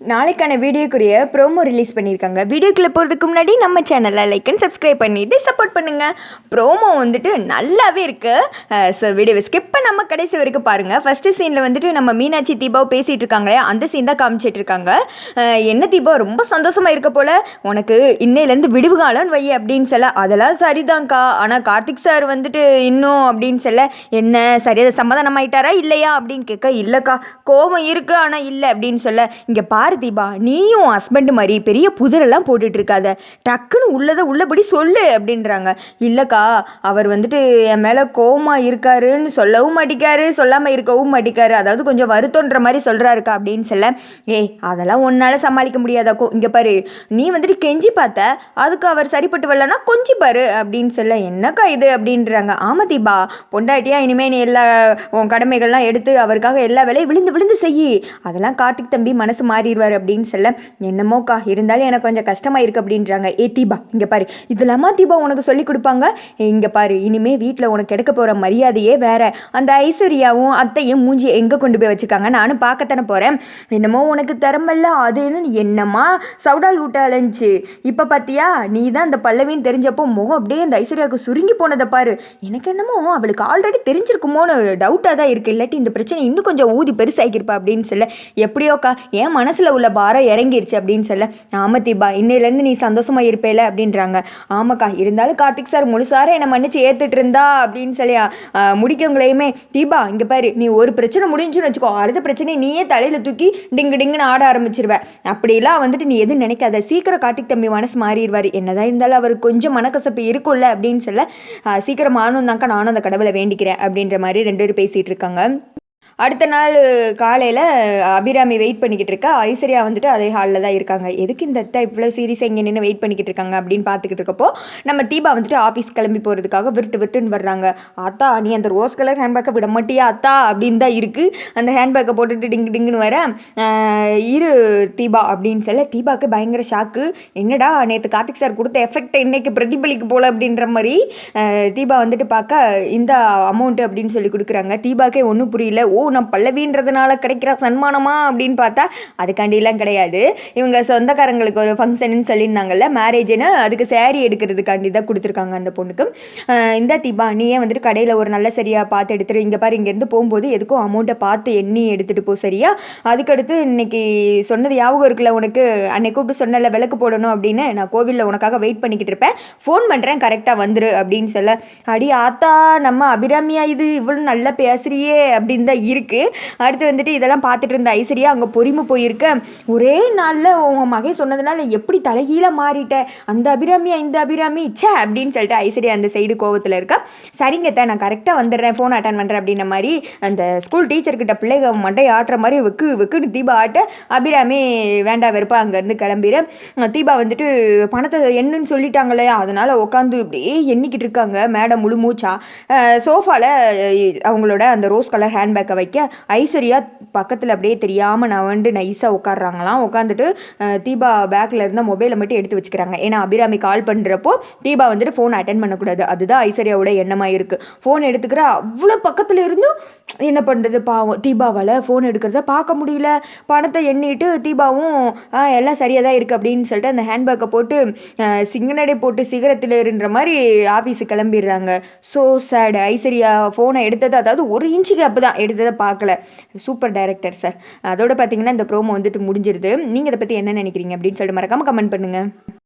நாளைக்கான வீடியோக்குரிய promo release பண்ணியிருக்காங்க. வீடியோக்குள்ளே போகிறதுக்கு முன்னாடி நம்ம சேனலை லைக் அண்ட் சப்ஸ்கிரைப் பண்ணிவிட்டு சப்போர்ட் பண்ணுங்கள் ப்ரோமோ வந்துட்டு நல்லாவே இருக்குது ஸோ வீடியோவை ஸ்கிப் பண்ணாமல் கடைசி வரைக்கும் பாருங்கள் ஃபஸ்ட்டு சீனில் வந்துட்டு நம்ம மீனாட்சி தீபாவை பேசிகிட்டு இருக்காங்களே அந்த சீன் தான் காமிச்சிட்டு இருக்காங்க. என்ன தீபா? ரொம்ப சந்தோஷமாக இருக்க போல். உனக்கு இன்னையிலேருந்து விடுவு காலம்னு வை அப்படின்னு சொல்ல அதெல்லாம் சரிதான்க்கா. ஆனால் கார்த்திக் சார் வந்துட்டு இன்னும் அப்படின்னு சொல்ல என்ன சரியாக சமாதானம் ஆயிட்டாரா இல்லையா? அப்படின்னு கேட்க இல்லைக்கா. கோபம் இருக்குது ஆனால் இல்லை. அப்படின்னு சொல்ல இங்கே பாரு தீபா நீயும் ஹஸ்பண்ட் மாதிரி பெரிய புதிரெல்லாம் போட்டுட்டு இருக்காத டக்குன்னு உள்ளதை உள்ளபடி சொல்லு அப்படின்றாங்க. இல்லைக்கா அவர் வந்துட்டு என் மேலே கோவமாக இருக்காருன்னு சொல்லவும் மாட்டிக்காரு சொல்லாமல் இருக்கவும் மாட்டிக்காரு. அதாவது கொஞ்சம் வருத்தன்ற மாதிரி சொல்கிறாருக்கா அப்படின்னு சொல்ல ஏய் அதெல்லாம் உன்னால் சமாளிக்க முடியாதாக்கோ இங்கே பாரு நீ வந்துட்டு கெஞ்சி பார்த்த அதுக்கு அவர் சரிப்பட்டு வரலன்னா கொஞ்சி பாரு அப்படின்னு சொல்ல என்னக்கா இது? அப்படின்றாங்க. ஆமா தீபா பொண்டாட்டியா இனிமேல் நீ எல்லா உன் கடமைகள்லாம் எடுத்து அவருக்காக எல்லா வேலையும் விழுந்து விழுந்து செய்யி. அதெல்லாம் கார்த்திக் தம்பி மனசு போயிடுவார் அப்படின்னு சொல்ல என்னமோக்கா இருந்தாலும் எனக்கு கொஞ்சம் கஷ்டமாக இருக்குது அப்படின்றாங்க. ஏ தீபா இங்க பாரு. இதெல்லாமா தீபா உனக்கு சொல்லி கொடுப்பாங்க? இங்க பாரு. இனிமேல் வீட்டில் உனக்கு கிடைக்க போற மரியாதையே வேற. அந்த ஐஸ்வர்யாவும் அத்தையும் மூஞ்சி எங்க கொண்டு போய் வச்சிருக்காங்க? நானும் பார்க்கத்தானே போறேன். என்னமோ உனக்கு திறமல்ல அதுன்னு என்னமா சவுடால் ஊட்ட அலைஞ்சு. இப்போ பார்த்தியா நீ தான் அந்த பல்லவின்னு தெரிஞ்சப்போ முகம் அப்படியே அந்த ஐஸ்வர்யாவுக்கு சுருங்கி போனதை பாரு. எனக்கு என்னமோ அவளுக்கு ஆல்ரெடி தெரிஞ்சிருக்குமோன்னு டவுட்டாக தான் இருக்குது இல்லாட்டி இந்த பிரச்சனை இன்னும் கொஞ்சம் ஊதி பெருசாகிருப்பா அப்படின்னு சொல்ல எப்படியோக்கா? என் மனசு மனசில் உள்ள பாரம் இறங்கிருச்சு அப்படின்னு சொல்ல ஆமா தீபா இன்னையிலேருந்து நீ சந்தோஷமா இருப்பேல அப்படின்றாங்க. ஆமாக்கா இருந்தாலும் கார்த்திக் சார் முழுசார என்னை மன்னிச்சு ஏற்றுட்டு இருந்தா அப்படின்னு சொல்லி முடிக்கவங்களையுமே தீபா இங்கே பாரு நீ ஒரு பிரச்சனை முடிஞ்சுன்னு வச்சுக்கோ அடுத்த பிரச்சனையை நீயே தலையில் தூக்கி டிங்கு டிங்குன்னு ஆட ஆரம்பிச்சிருவ. அப்படிலாம் வந்துட்டு நீ எதுவும் நினைக்காத சீக்கிரம் கார்த்திக் தம்பி மனசு மாறிடுவார். என்னதான் இருந்தாலும் அவர் கொஞ்சம் மனக்கசப்பு இருக்கும்ல அப்படின்னு சொல்ல சீக்கிரம் ஆனும் தான்க்கா நானும் அந்த கடவுளை வேண்டிக்கிறேன் அப்படின்ற மாதிரி ரெண்டு பேரும் பேசிகிட்டு இருக்காங்க. அடுத்த நாள் காலையில் அபிராமி வெயிட் பண்ணிக்கிட்டு இருக்கா. ஐஸ்வர்யா வந்துட்டு அதே ஹாலில் தான் இருக்காங்க. எதுக்கு இந்த அத்தை இவ்வளோ சீரியஸாக இங்கே நின்று வெயிட் பண்ணிக்கிட்டு இருக்காங்க அப்படின்னு பார்த்துக்கிட்டு இருக்கப்போ நம்ம தீபா வந்துட்டு ஆஃபீஸ் கிளம்பி போகிறதுக்காக விருட்டு விருட்டுன்னு வர்றாங்க. அத்தா நீ அந்த ரோஸ் கலர் ஹேண்ட்பேக்கை விட மாட்டியா அத்தா? அப்படின்னு தான் இருக்குது அந்த ஹேண்ட்பேக்கை போட்டுட்டு டிங்கு டிங்குன்னு வர இரு தீபா அப்படின்னு சொல்ல தீபாவுக்கு பயங்கர ஷாக்கு என்னடா நேற்று கார்த்திக் சார் கொடுத்த எஃபெக்ட் இன்னைக்கு பிரதிபலிக்கு போல அப்படின்ற மாதிரி தீபா வந்துட்டு பார்க்க இந்த அமௌண்ட்டு அப்படின்னு சொல்லி கொடுக்குறாங்க. தீபாக்கே ஒன்றும் புரியல. ஓ நான் பல்லவின்றதுனால கிடைக்கிற சன்மானமா அப்படின்னு பார்த்தா அதுக்காண்டிலாம் கிடையாது. இவங்க சொந்தக்காரங்களுக்கு ஒரு ஃபங்க்ஷன்னு சொல்லியிருந்தாங்கல்ல மேரேஜ்னு அதுக்கு சேரீ எடுக்கிறதுக்காண்டி தான் கொடுத்துருக்காங்க அந்த பொண்ணுக்கு. இந்த தீபா நீயே வந்துட்டு கடையில் ஒரு நல்ல சரியாக பார்த்து எடுத்துரு. இங்கே பாரு இங்கேருந்து போகும்போது எதுக்கும் அமௌண்ட்டை பார்த்து எண்ணி எடுத்துகிட்டு போ சரியா? அதுக்கடுத்து இன்னைக்கு சொன்னது ஞாபகம் இருக்குல்ல உனக்கு? அன்னைக்கு கூப்பிட்டு சொன்னல விளக்கு போடணும் அப்படின்னு. நான் கோவிலில் உனக்காக வெயிட் பண்ணிக்கிட்டு இருப்பேன். ஃபோன் பண்ணுறேன் கரெக்டாக வந்துரு அப்படின்னு சொல்ல. அடி ஆத்தா நம்ம அபிராமியா இது இவ்வளோ நல்லா பேசுறியே அப்படின்னு தான் இருக்கு. அடுத்து வந்துட்டு இதெல்லாம் பார்த்துட்டு இருந்த ஐஸ்வர்யா அங்கே பொறுமை போயிருக்க. ஒரே நாளில் உன் மகன் சொன்னதுனால எப்படி தலைகீழாக மாறிட்ட? அந்த அபிராமியா இந்த அபிராமி சே அப்படின்னு சொல்லிட்டு ஐஸ்வர்யா அந்த சைடு கோவத்தில் இருக்கா. சரிங்க தான் நான் கரெக்டாக வந்துடுறேன் ஃபோன் அட்டன் பண்ணுறேன் அப்படின்ன மாதிரி அந்த ஸ்கூல் டீச்சர்கிட்ட பிள்ளைங்க மண்டை ஆட்டுற மாதிரி வெக்கு வெக்குன்னு தீபா ஆட்ட அபிராமி வேண்டாம் வெறுப்பா அங்கேருந்து கிளம்பிடுறேன் தீபா வந்துட்டு பணத்தை என்னன்னு சொல்லிட்டாங்களே அதனால உட்காந்து இப்படியே எண்ணிக்கிட்டு இருக்காங்க மேடம் முழு மூச்சா. சோஃபாவில் அவங்களோட அந்த ரோஸ் கலர் ஹேண்ட்பேக்கை வைக்க ஐஸ்வர்யா பக்கத்தில் அப்படியே தெரியாமல் நான் வந்து நைஸாக உட்காடுறாங்களாம் உட்காந்துட்டு தீபா பேக்கில் இருந்த மொபைலை மட்டும் எடுத்து வச்சுக்கிறாங்க. ஏன்னா அபிராமி கால் பண்ணுறப்போ தீபா வந்துட்டு ஃபோன் அட்டன் பண்ணக்கூடாது. அதுதான் ஐஸ்வர்யாவோட எண்ணமாக இருக்குது ஃபோன் எடுத்துக்கிற அவ்வளோ பக்கத்தில் இருந்தும் என்ன பண்ணுறது பாவம். தீபாவால் ஃபோன் எடுக்கிறத பார்க்க முடியல. பணத்தை எண்ணிட்டு தீபாவும் எல்லாம் சரியாக தான் இருக்குது அப்படின்னு சொல்லிட்டு அந்த ஹேண்ட்பேக்கை போட்டு அஹ், சிங்கநடை போட்டு சிகரத்தில் இருன்ற மாதிரி ஆஃபீஸுக்கு கிளம்பிடுறாங்க. ஸோ சேடு ஐஸ்வர்யா ஃபோனை எடுத்தது அதாவது ஒரு இன்ச்சு கேப் தான். எடுத்ததை பார்க்கல. Super director sir. அதோட பார்த்தீங்கன்னா இந்த ப்ரோமோ வந்துட்டு முடிஞ்சிருது. நீங்கள் இதை பற்றி என்ன நினைக்கிறீங்க அப்படின்னு சொல்லிட்டு மறக்காமல் கமெண்ட் பண்ணுங்கள்